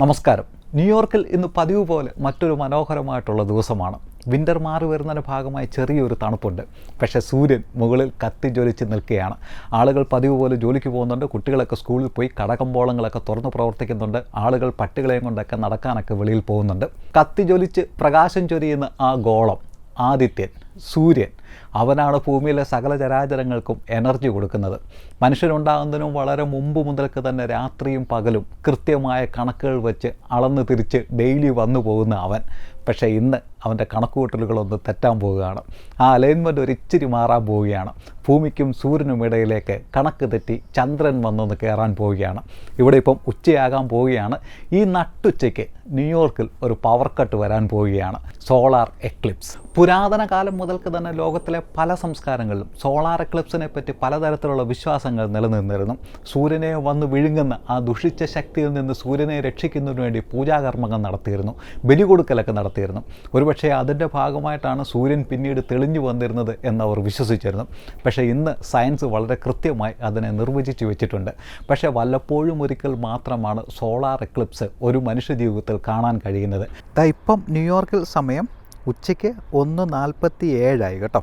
നമസ്കാരം. ന്യൂയോർക്കിൽ ഇന്ന് പതിവ് പോലെ മറ്റൊരു മനോഹരമായിട്ടുള്ള ദിവസമാണ്. വിന്റർ മാറി വരുന്നതിന്റെ ഭാഗമായി ചെറിയൊരു തണുപ്പുണ്ട്. പക്ഷേ സൂര്യൻ മുകളിൽ കത്തി ജ്വലിച്ച് നിൽക്കുകയാണ്. ആളുകൾ പതിവ് പോലെ ജോലിക്ക് പോകുന്നുണ്ട്. കുട്ടികളൊക്കെ സ്കൂളിൽ പോയി കടകമ്പോളങ്ങളൊക്കെ തുറന്ന് പ്രവർത്തിക്കുന്നുണ്ട്. ആളുകൾ പട്ടികളെയും കൊണ്ടൊക്കെ നടക്കാനൊക്കെ വെളിയിൽ പോകുന്നുണ്ട്. കത്തി ജ്വലിച്ച് പ്രകാശം ചൊരിയുന്ന ആ ഗോളം ആദിത്യൻ. സൂര്യൻ. അവനാണ് ഭൂമിയിലെ സകല ചരാചരങ്ങൾക്കും എനർജി കൊടുക്കുന്നത്. മനുഷ്യനുണ്ടാകുന്നതിനും വളരെ മുമ്പ് മുതൽക്ക് തന്നെ രാത്രിയും പകലും കൃത്യമായ കണക്കുകൾ വെച്ച് അളന്ന് തിരിച്ച് ഡെയിലി വന്നു പോകുന്ന അവൻ. പക്ഷേ ഇന്ന് അവന്റെ കണക്കുകൂട്ടലുകളൊന്ന് തെറ്റാൻ പോവുകയാണ്. ആ അലൈൻമെന്റ് ഒരു ഇച്ചിരി മാറാൻ പോവുകയാണ്. ഭൂമിക്കും സൂര്യനും ഇടയിലേക്ക് കണക്ക് തെറ്റി ചന്ദ്രൻ വന്നൊന്ന് കയറാൻ പോവുകയാണ്. ഇവിടെ ഇപ്പം ഉച്ചയാകാൻ പോവുകയാണ്. ഈ നട്ടുച്ചയ്ക്ക് ന്യൂയോർക്കിൽ ഒരു പവർ കട്ട് വരാൻ പോവുകയാണ്. Solar eclipse. പുരാതന കാലം മുതൽക്ക് തന്നെ ലോകത്തിലെ പല സംസ്കാരങ്ങളിലും സോളാർ എക്ലിപ്സിനെ പറ്റി പലതരത്തിലുള്ള വിശ്വാസങ്ങൾ നിലനിന്നിരുന്നു. സൂര്യനെ വന്ന് വിഴുങ്ങുന്ന ആ ദുഷിച്ച ശക്തിയിൽ നിന്ന് സൂര്യനെ രക്ഷിക്കുന്നതിന് വേണ്ടി പൂജാകർമ്മങ്ങൾ നടത്തിയിരുന്നു. ബലി കൊടുക്കലൊക്കെ നടത്തിയിരുന്നു. ഒരുപക്ഷെ അതിന്റെ ഭാഗമായിട്ടാണ് സൂര്യൻ പിന്നീട് തെളിഞ്ഞു വന്നിരുന്നത് എന്ന് അവർ വിശ്വസിച്ചിരുന്നു. പക്ഷേ ഇന്ന് സയൻസ് വളരെ കൃത്യമായി അതിനെ നിർവചിച്ചു വെച്ചിട്ടുണ്ട്. പക്ഷേ വല്ലപ്പോഴും ഒരിക്കൽ മാത്രമാണ് സോളാർ എക്ലിപ്സ് ഒരു മനുഷ്യ ജീവിതത്തിൽ കാണാൻ കഴിയുന്നത്. ഇപ്പം ന്യൂയോർക്കിൽ സമയം ഉച്ചയ്ക്ക് ഒന്ന് നാൽപ്പത്തി ഏഴായി കേട്ടോ.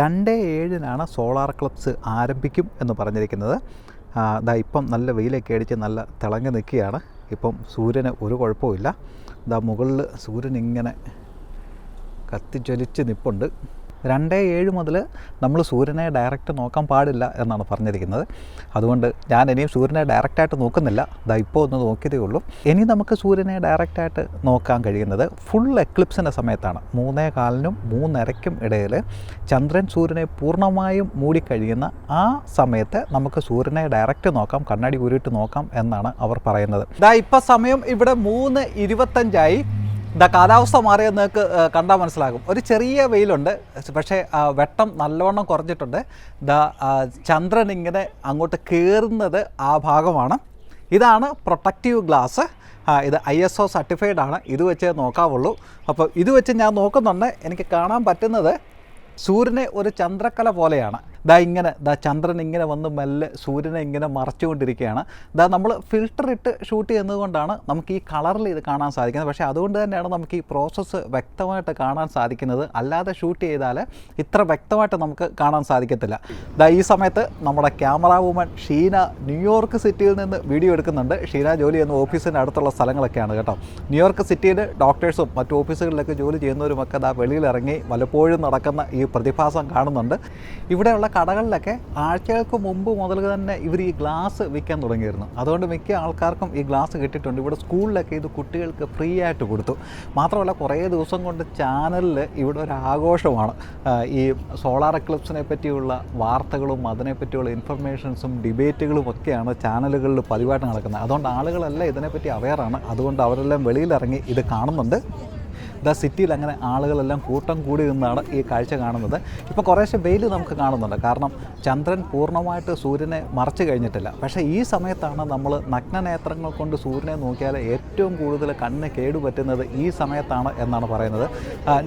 രണ്ട് ഏഴിനാണ് സോളാർ ക്ലബ്സ് ആരംഭിക്കും എന്ന് പറഞ്ഞിരിക്കുന്നത്. ഇതാ ഇപ്പം നല്ല വെയിലൊക്കെ അടിച്ച് നല്ല തിളങ്ങി നിൽക്കുകയാണ്. ഇപ്പം സൂര്യന് ഒരു കുഴപ്പമില്ല ഇതാ മുകളിൽ സൂര്യൻ ഇങ്ങനെ കത്തിച്ചൊലിച്ച് നിപ്പുണ്ട്. രണ്ട് ഏഴ് മുതൽ നമ്മൾ സൂര്യനെ ഡയറക്റ്റ് നോക്കാൻ പാടില്ല എന്നാണ് പറഞ്ഞിരിക്കുന്നത്. അതുകൊണ്ട് ഞാൻ ഇനിയും സൂര്യനെ ഡയറക്റ്റായിട്ട് നോക്കുന്നില്ല. ഇതാ ഇപ്പോൾ ഒന്ന് നോക്കിയതേ ഉള്ളൂ. ഇനി നമുക്ക് സൂര്യനെ ഡയറക്റ്റായിട്ട് നോക്കാൻ കഴിയുന്നത് ഫുൾ എക്ലിപ്സിന്റെ സമയത്താണ്. മൂന്നേ കാലിനും മൂന്നരയ്ക്കും ഇടയിൽ ചന്ദ്രൻ സൂര്യനെ പൂർണമായും മൂടിക്കഴിയുന്ന ആ സമയത്ത് നമുക്ക് സൂര്യനെ ഡയറക്റ്റ് നോക്കാം കണ്ണാടി ഊരിയിട്ട് നോക്കാം എന്നാണ് അവർ പറയുന്നത്. ഇതാ ഇപ്പം സമയം ഇവിടെ മൂന്ന് ഇരുപത്തഞ്ചായി. ഇതാ കാലാവസ്ഥ മാറിയത് നിങ്ങൾക്ക് കണ്ടാൽ മനസ്സിലാകും. ഒരു ചെറിയ വെയിലുണ്ട് പക്ഷേ വെട്ടം നല്ലവണ്ണം കുറഞ്ഞിട്ടുണ്ട്. ആ, ചന്ദ്രൻ ഇങ്ങനെ അങ്ങോട്ട് കയറുന്നത് ആ ഭാഗമാണ്. ഇതാണ് പ്രൊട്ടക്റ്റീവ് ഗ്ലാസ്. ഇത് ഐ എസ് ഒ സർട്ടിഫൈഡ് ആണ്. ഇത് വെച്ച് നോക്കാവുള്ളൂ. അപ്പോൾ ഇത് വെച്ച് ഞാൻ നോക്കുന്നുണ്ട്. എനിക്ക് കാണാൻ പറ്റുന്നത് സൂര്യനെ ഒരു ചന്ദ്രക്കല പോലെയാണ്. ദാ ഇങ്ങനെ ദാ ചന്ദ്രൻ ഇങ്ങനെ വന്ന് മെല്ലെ സൂര്യനെ ഇങ്ങനെ മറച്ചുകൊണ്ടിരിക്കുകയാണ്. ദാ നമ്മൾ ഫിൽട്ടർ ഇട്ട് ഷൂട്ട് ചെയ്യുന്നതുകൊണ്ടാണ് നമുക്ക് ഈ കളറിൽ ഇത് കാണാൻ സാധിക്കുന്നത്. പക്ഷേ അതുകൊണ്ട് തന്നെയാണ് നമുക്ക് ഈ പ്രോസസ്സ് വ്യക്തമായിട്ട് കാണാൻ സാധിക്കുന്നത്. അല്ലാതെ ഷൂട്ട് ചെയ്താൽ ഇത്ര വ്യക്തമായിട്ട് നമുക്ക് കാണാൻ സാധിക്കത്തില്ല. ദാ ഈ സമയത്ത് നമ്മുടെ ക്യാമറ വുമൺ ഷീന ന്യൂയോർക്ക് സിറ്റിയിൽ നിന്ന് വീഡിയോ എടുക്കുന്നുണ്ട്. ഷീന ജോലി ചെയ്യുന്ന ഓഫീസിന്റെ അടുത്തുള്ള സ്ഥലങ്ങളൊക്കെയാണ് കേട്ടോ. ന്യൂയോർക്ക് സിറ്റിയിൽ ഡോക്ടേഴ്സും മറ്റു ഓഫീസുകളിലൊക്കെ ജോലി ചെയ്യുന്നവരുമൊക്കെ ദാ വെളിയിലിറങ്ങി വല്ലപ്പോഴും നടക്കുന്ന ഈ പ്രതിഭാസം കാണുന്നുണ്ട്. ഇവിടെയുള്ള കടകളിലൊക്കെ ആഴ്ചകൾക്ക് മുമ്പ് മുതൽ തന്നെ ഇവർ ഈ ഗ്ലാസ് വിൽക്കാൻ തുടങ്ങിയിരുന്നു. അതുകൊണ്ട് മിക്ക ആൾക്കാർക്കും ഈ ഗ്ലാസ് കിട്ടിയിട്ടുണ്ട്. ഇവിടെ സ്കൂളിലൊക്കെ ഇത് കുട്ടികൾക്ക് ഫ്രീ ആയിട്ട് കൊടുത്തു. മാത്രമല്ല കുറേ ദിവസം കൊണ്ട് ചാനലിൽ ഇവിടെ ഒരു ആഘോഷമാണ്. ഈ സോളാർ എക്ലിപ്സിനെ പറ്റിയുള്ള വാർത്തകളും അതിനെപ്പറ്റിയുള്ള ഇൻഫർമേഷൻസും ഡിബേറ്റുകളും ഒക്കെയാണ് ചാനലുകളിൽ പതിവായിട്ട് നടക്കുന്നത്. അതുകൊണ്ട് ആളുകളെല്ലാം ഇതിനെപ്പറ്റി അവെയറാണ് അതുകൊണ്ട് അവരെല്ലാം വെളിയിലിറങ്ങി ഇത് കാണുന്നുണ്ട്. ദ സിറ്റിയിൽ അങ്ങനെ ആളുകളെല്ലാം കൂട്ടം കൂടി നിന്നാണ് ഈ കാഴ്ച കാണുന്നത്. ഇപ്പോൾ കുറേശ്ശെ വെയിൽ നമുക്ക് കാണുന്നുണ്ട്. കാരണം ചന്ദ്രൻ പൂർണമായിട്ട് സൂര്യനെ മറച്ചു കഴിഞ്ഞിട്ടില്ല. പക്ഷേ ഈ സമയത്താണ് നമ്മൾ നഗ്നനേത്രങ്ങൾ കൊണ്ട് സൂര്യനെ നോക്കിയാൽ ഏറ്റവും കൂടുതൽ കണ്ണ് കേടുപറ്റുന്നത് ഈ സമയത്താണ് എന്നാണ് പറയുന്നത്.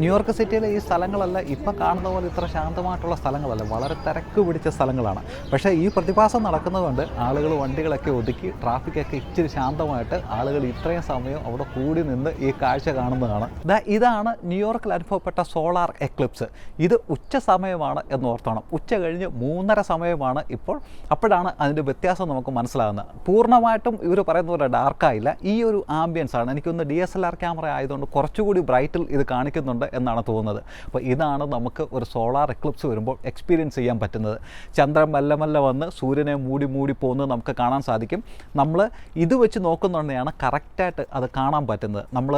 ന്യൂയോർക്ക് സിറ്റിയിലെ ഈ സ്ഥലങ്ങളല്ല ഇപ്പോൾ കാണുന്ന പോലെ ഇത്ര ശാന്തമായിട്ടുള്ള സ്ഥലങ്ങളല്ല. വളരെ തിരക്ക് പിടിച്ച സ്ഥലങ്ങളാണ്. പക്ഷേ ഈ പ്രതിഭാസം നടക്കുന്നതുകൊണ്ട് ആളുകൾ വണ്ടികളൊക്കെ ഒതുക്കി ട്രാഫിക്കൊക്കെ ഇച്ചിരി ശാന്തമായിട്ട് ആളുകൾ ഇത്രയും സമയം അവിടെ കൂടി നിന്ന് ഈ കാഴ്ച കാണുന്നതാണ്. ഇതാണ് ന്യൂയോർക്കിൽ അനുഭവപ്പെട്ട സോളാർ എക്ലിപ്സ്. ഇത് ഉച്ച സമയമാണ് എന്ന് ഓർത്തോണം. ഉച്ച കഴിഞ്ഞ് മൂന്നര സമയമാണ് ഇപ്പോൾ. അപ്പോഴാണ് അതിന്റെ വ്യത്യാസം നമുക്ക് മനസ്സിലാകുന്നത്. പൂർണമായിട്ടും ഇവർ പറയുന്ന പോലെ ഡാർക്കായില്ല ഈ ഒരു ആംബിയൻസ് ആണ്. എനിക്കൊന്ന് D S L R camera ആയതുകൊണ്ട് കുറച്ചുകൂടി ബ്രൈറ്റിൽ ഇത് കാണിക്കുന്നുണ്ട് എന്നാണ് തോന്നുന്നത്. അപ്പോൾ ഇതാണ് നമുക്ക് ഒരു സോളാർ എക്ലിപ്സ് വരുമ്പോൾ എക്സ്പീരിയൻസ് ചെയ്യാൻ പറ്റുന്നത്. ചന്ദ്രൻ മെല്ലെ മെല്ലെ വന്ന് സൂര്യനെ മൂടി മൂടി പോകുന്നത് നമുക്ക് കാണാൻ സാധിക്കും. നമ്മൾ ഇത് വെച്ച് നോക്കുന്നുണ്ടെയാണ് കറക്റ്റായിട്ട് അത് കാണാൻ പറ്റുന്നത്. നമ്മൾ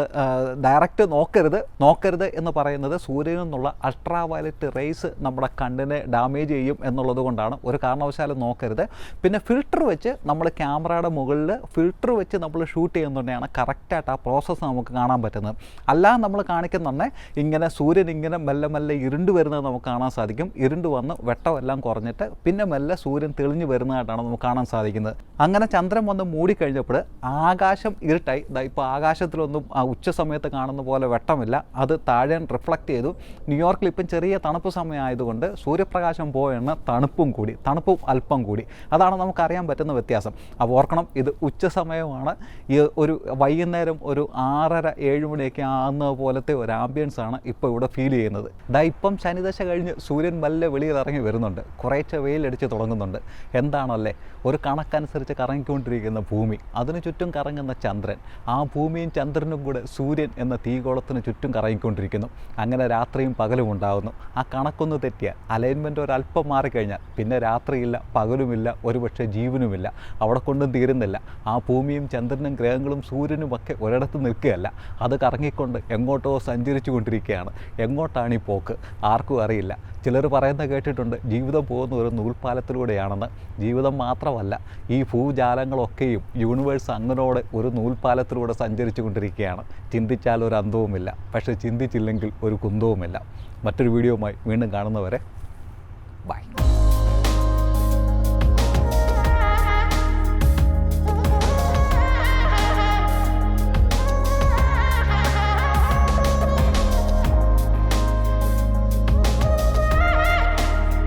ഡയറക്റ്റ് നോക്കരുത് നോക്കരുത് എന്ന് പറയുന്നത് സൂര്യനിൽ നിന്നുള്ള അൾട്രാ വയലറ്റ് റേസ് നമ്മുടെ കണ്ണിനെ ഡാമേജ് ചെയ്യും എന്നുള്ളത് കൊണ്ടാണ്. ഒരു കാരണവശാലും നോക്കരുത്. പിന്നെ ഫിൽട്ടർ വെച്ച് നമ്മൾ ക്യാമറയുടെ മുകളിൽ ഫിൽട്ടർ വെച്ച് നമ്മൾ ഷൂട്ട് ചെയ്യുന്നതുകൊണ്ടാണ് കറക്റ്റായിട്ട് ആ പ്രോസസ്സ് നമുക്ക് കാണാൻ പറ്റുന്നത്. അല്ലാതെ നമ്മൾ കാണിക്കുന്നുണ്ടെ ഇങ്ങനെ സൂര്യൻ ഇങ്ങനെ മെല്ലെ മെല്ലെ ഇരുണ്ട് വരുന്നത് നമുക്ക് കാണാൻ സാധിക്കും. ഇരുണ്ട് വന്ന് വെട്ടമെല്ലാം കുറഞ്ഞിട്ട് പിന്നെ മെല്ലെ സൂര്യൻ തെളിഞ്ഞു വരുന്നതായിട്ടാണ് നമുക്ക് കാണാൻ സാധിക്കുന്നത്. അങ്ങനെ ചന്ദ്രൻ വന്ന് മൂടിക്കഴിഞ്ഞപ്പോൾ ആകാശം ഇരുട്ടായി. ഇപ്പോൾ ആകാശത്തിലൊന്നും ആ ഉച്ച സമയത്ത് കാണുന്ന പോലെ വെട്ടം വട്ടമില്ല അത് താഴെ റിഫ്ലക്റ്റ് ചെയ്തു. ന്യൂയോർക്കിൽ ഇപ്പം ചെറിയ തണുപ്പ് സമയമായതുകൊണ്ട് സൂര്യപ്രകാശം പോയെന്ന് തണുപ്പും കൂടി തണുപ്പും അല്പം കൂടി. അതാണ് നമുക്കറിയാൻ പറ്റുന്ന വ്യത്യാസം. അപ്പോൾ ഓർക്കണം ഇത് ഉച്ച സമയമാണ്. ഈ ഒരു വൈകുന്നേരം ഒരു ആറര ഏഴ് മണിയൊക്കെ ആകുന്ന പോലത്തെ ഒരു ആംബിയൻസ് ആണ് ഇപ്പോൾ ഇവിടെ ഫീൽ ചെയ്യുന്നത്. ദാ ഇപ്പം ശനിദശ കഴിഞ്ഞ് സൂര്യൻ വല്ല വെളിയിൽ ഇറങ്ങി വരുന്നുണ്ട്. കുറേശ്ശെ വെയിലടിച്ച് തുടങ്ങുന്നുണ്ട്. എന്താണല്ലേ? ഒരു കണക്കനുസരിച്ച് കറങ്ങിക്കൊണ്ടിരിക്കുന്ന ഭൂമി. അതിനു ചുറ്റും കറങ്ങുന്ന ചന്ദ്രൻ. ആ ഭൂമിയും ചന്ദ്രനും കൂടെ സൂര്യൻ എന്ന തീഗോളത്തിന് ചുറ്റും കറങ്ങിക്കൊണ്ടിരിക്കുന്നു. അങ്ങനെ രാത്രിയും പകലും ഉണ്ടാകുന്നു ആ കണക്കൊന്ന് തെറ്റിയാൽ അലൈൻമെന്റ് ഒരല്പം മാറിക്കഴിഞ്ഞാൽ പിന്നെ രാത്രിയില്ല പകലുമില്ല ഒരുപക്ഷെ ജീവനുമില്ല. അവിടെ കൊണ്ടും തീരുന്നില്ല. ആ ഭൂമിയും ചന്ദ്രനും ഗ്രഹങ്ങളും സൂര്യനും ഒക്കെ ഒരിടത്ത് നിൽക്കുകയല്ല. അത് കറങ്ങിക്കൊണ്ട് എങ്ങോട്ടോ സഞ്ചരിച്ചു കൊണ്ടിരിക്കുകയാണ് എങ്ങോട്ടാണ് ഈ പോക്ക്? ആർക്കും അറിയില്ല. ചിലർ പറയുന്നത് കേട്ടിട്ടുണ്ട് ജീവിതം പോകുന്ന ഒരു നൂൽപ്പാലത്തിലൂടെയാണെന്ന്. ജീവിതം മാത്രമല്ല ഈ ഭൂജാലങ്ങളൊക്കെയും യൂണിവേഴ്സ് അങ്ങനോട് ഒരു നൂൽപ്പാലത്തിലൂടെ സഞ്ചരിച്ചു കൊണ്ടിരിക്കുകയാണ്. ചിന്തിച്ചാൽ ഒരു അന്തവുമില്ല പക്ഷേ ചിന്തിച്ചില്ലെങ്കിൽ ഒരു കുന്തവുമില്ല. മറ്റൊരു വീഡിയോയുമായി വീണ്ടും കാണുന്നവരെ